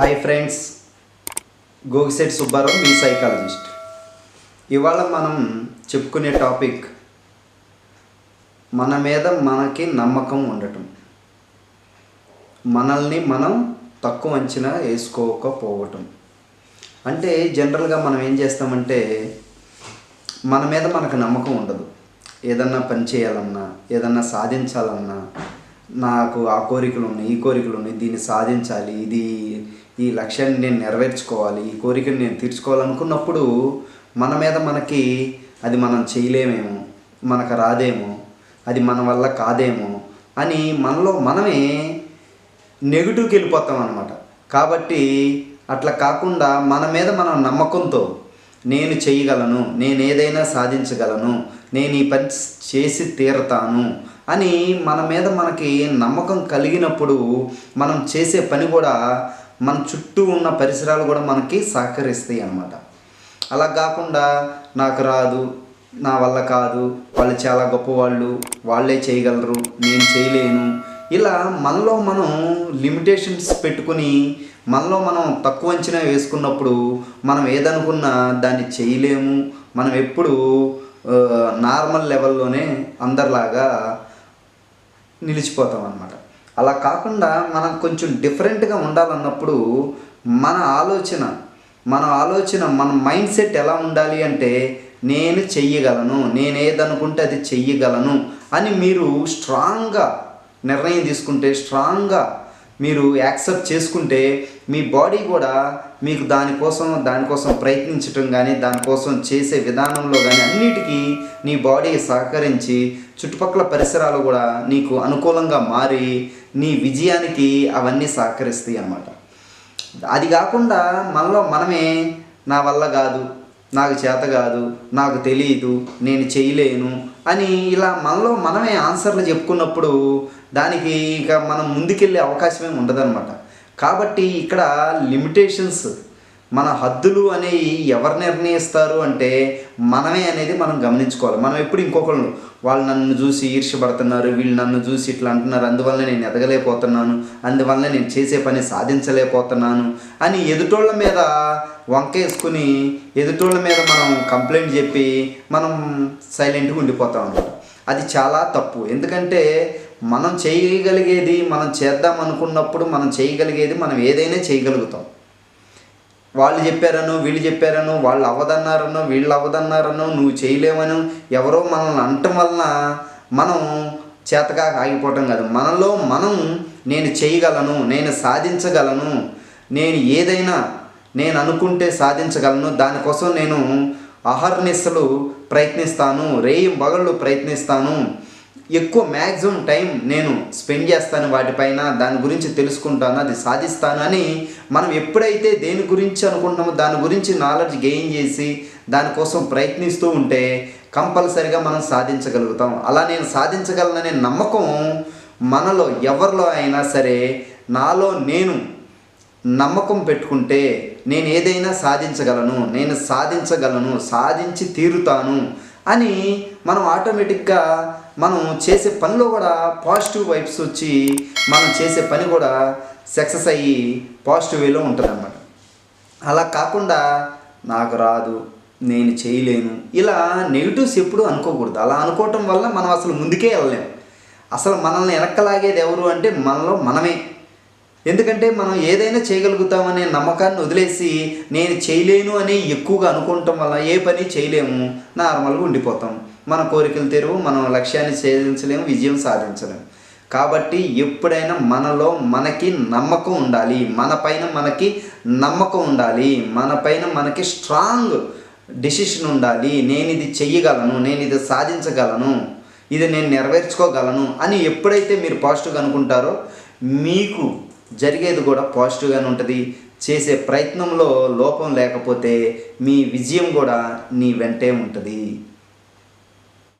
Hi friends గోగిసెట్ Subbarao మీ psychologist ఇవాళ మనం చెప్పుకునే టాపిక్ మన మీద మనకి నమ్మకం ఉండటం. మనల్ని మనం తక్కువ అంచనా వేసుకోకపోవటం. అంటే జనరల్గా మనం ఏం చేస్తామంటే మన మీద మనకు నమ్మకం ఉండదు. ఏదన్నా పని చేయాలన్నా ఏదన్నా సాధించాలన్నా నాకు ఆ కోరికలు ఉన్నాయి ఈ కోరికలు ఉన్నాయి దీన్ని సాధించాలి ఇది ఈ లక్ష్యాన్ని నేను నెరవేర్చుకోవాలి ఈ కోరికను నేను తీర్చుకోవాలనుకున్నప్పుడు మన మీద మనకి అది మనం చేయలేమేమో మనకు రాదేమో అది మన వల్ల కాదేమో అని మనలో మనమే నెగిటివ్కి వెళ్ళిపోతాం అనమాట కాబట్టి అట్లా కాకుండా మన మీద మనం నమ్మకంతో నేను చేయగలను నేను ఏదైనా సాధించగలను నేను ఈ పని చేసి తీరతాను అని మన మీద మనకి నమ్మకం కలిగినప్పుడు మనం చేసే పని కూడా మన చుట్టూ ఉన్న పరిసరాలు కూడా మనకి సహకరిస్తాయి అన్నమాట. అలా కాకుండా నాకు రాదు నా వల్ల కాదు వాళ్ళు చాలా గొప్పవాళ్ళు వాళ్ళే చేయగలరు నేను చేయలేను. ఇలా మనలో మనం లిమిటేషన్స్ పెట్టుకుని మనలో మనం తక్కువ అంచనా వేసుకున్నప్పుడు మనం ఏదనుకున్నా దాన్ని చేయలేము. మనం ఎప్పుడు నార్మల్ లెవెల్లోనే అందరిలాగా నిలిచిపోతాం అనమాట అలా కాకుండా మనం కొంచెం డిఫరెంట్గా ఉండాలన్నప్పుడు మన ఆలోచన మన ఆలోచన మన మైండ్ సెట్ ఎలా ఉండాలి అంటే నేను చెయ్యగలను నేను ఏదనుకుంటే అది చెయ్యగలను అని మీరు స్ట్రాంగ్గా నిర్ణయం తీసుకుంటే స్ట్రాంగ్గా మీరు యాక్సెప్ట్ చేసుకుంటే మీ బాడీ కూడా మీకు దానికోసం దానికోసం ప్రయత్నించటం కానీ దానికోసం చేసే విధానంలో కానీ అన్నిటికీ నీ బాడీ సహకరించి చుట్టుపక్కల పరిసరాలు కూడా నీకు అనుకూలంగా మారి నీ విజయానికి అవన్నీ సహకరిస్తాయి అన్నమాట. అది కాకుండా మనలో మనమే నా వల్ల కాదు నాకు చేత కాదు నాకు తెలియదు నేను చేయలేను అని ఇలా మనలో మనమే ఆన్సర్లు చెప్పుకున్నప్పుడు దానికి ఇక మనం ముందుకెళ్ళే అవకాశమే ఉండదన్నమాట. కాబట్టి ఇక్కడ లిమిటేషన్స్ మన హద్దులు అనేవి ఎవరు నిర్ణయిస్తారు అంటే మనమే అనేది మనం గమనించుకోవాలి. మనం ఎప్పుడు ఇంకొకళ్ళు వాళ్ళు నన్ను చూసి ఈర్ష్యపడుతున్నారు వీళ్ళు నన్ను చూసి ఇట్లా అంటున్నారు అందువల్ల నేను ఎదగలేకపోతున్నాను అందువల్ల నేను చేసే పని సాధించలేకపోతున్నాను అని ఎదుటోళ్ళ మీద వంకేసుకుని ఎదుటోళ్ళ మీద మనం కంప్లైంట్ చెప్పి మనం సైలెంట్గా ఉండిపోతాం అన్నమాట అది చాలా తప్పు. ఎందుకంటే మనం చేయగలిగేది మనం చేద్దాం అనుకున్నప్పుడు మనం చేయగలిగేది మనం ఏదైనా చేయగలుగుతాం. వాళ్ళు చెప్పారను వీళ్ళు చెప్పారనో వాళ్ళు అవ్వదన్నారనో వీళ్ళు అవ్వదన్నారను నువ్వు చేయలేవను ఎవరో మనల్ని అనటం వలన మనం చేతగా ఆగిపోవటం కాదు. మనలో మనం నేను చేయగలను నేను సాధించగలను నేను ఏదైనా నేను అనుకుంటే సాధించగలను దానికోసం నేను అహర్నిశలు ప్రయత్నిస్తాను రేయి బగళ్ళు ప్రయత్నిస్తాను ఎక్కువ మ్యాక్సిమం టైం నేను స్పెండ్ చేస్తాను వాటిపైన దాని గురించి తెలుసుకుంటాను అది సాధిస్తాను అని మనం ఎప్పుడైతే దేని గురించి అనుకుంటామో దాని గురించి నాలెడ్జ్ గెయిన్ చేసి దానికోసం ప్రయత్నిస్తూ ఉంటే కంపల్సరిగా మనం సాధించగలుగుతాం. అలా నేను సాధించగలననే నమ్మకం మనలో ఎవరిలో అయినా సరే నాలో నేను నమ్మకం పెట్టుకుంటే నేను ఏదైనా సాధించగలను నేను సాధించగలను సాధించి తీరుతాను అని మనం ఆటోమేటిక్గా మనం చేసే పనిలో కూడా పాజిటివ్ వైబ్స్ వచ్చి మనం చేసే పని కూడా సక్సెస్ అయ్యి పాజిటివ్ వేలో ఉంటుంది అన్నమాట అలా కాకుండా నాకు రాదు నేను చేయలేను ఇలా నెగిటివ్స్ ఎప్పుడు అనుకోకూడదు. అలా అనుకోవటం వల్ల మనం అసలు ముందుకే వెళ్ళలేం. అసలు మనల్ని వెనక్కలాగేది ఎవరు అంటే మనలో మనమే. ఎందుకంటే మనం ఏదైనా చేయగలుగుతామనే నమ్మకాన్ని వదిలేసి నేను చేయలేను అని ఎక్కువగా అనుకోవటం వల్ల ఏ పని చేయలేము నార్మల్గా ఉండిపోతాం. మన కోరికలు తెరువు మనం లక్ష్యాన్ని సేధించలేము విజయం సాధించలేము. కాబట్టి ఎప్పుడైనా మనలో మనకి నమ్మకం ఉండాలి. మన పైన మనకి నమ్మకం ఉండాలి. మన పైన మనకి స్ట్రాంగ్ డిసిషన్ ఉండాలి. నేను ఇది చెయ్యగలను నేను ఇది సాధించగలను ఇది నేను నెరవేర్చుకోగలను అని ఎప్పుడైతే మీరు పాజిటివ్గా అనుకుంటారో మీకు జరిగేది కూడా పాజిటివ్గానే ఉంటుంది. చేసే ప్రయత్నంలో లోపం లేకపోతే మీ విజయం కూడా నీ వెంటే ఉంటుంది.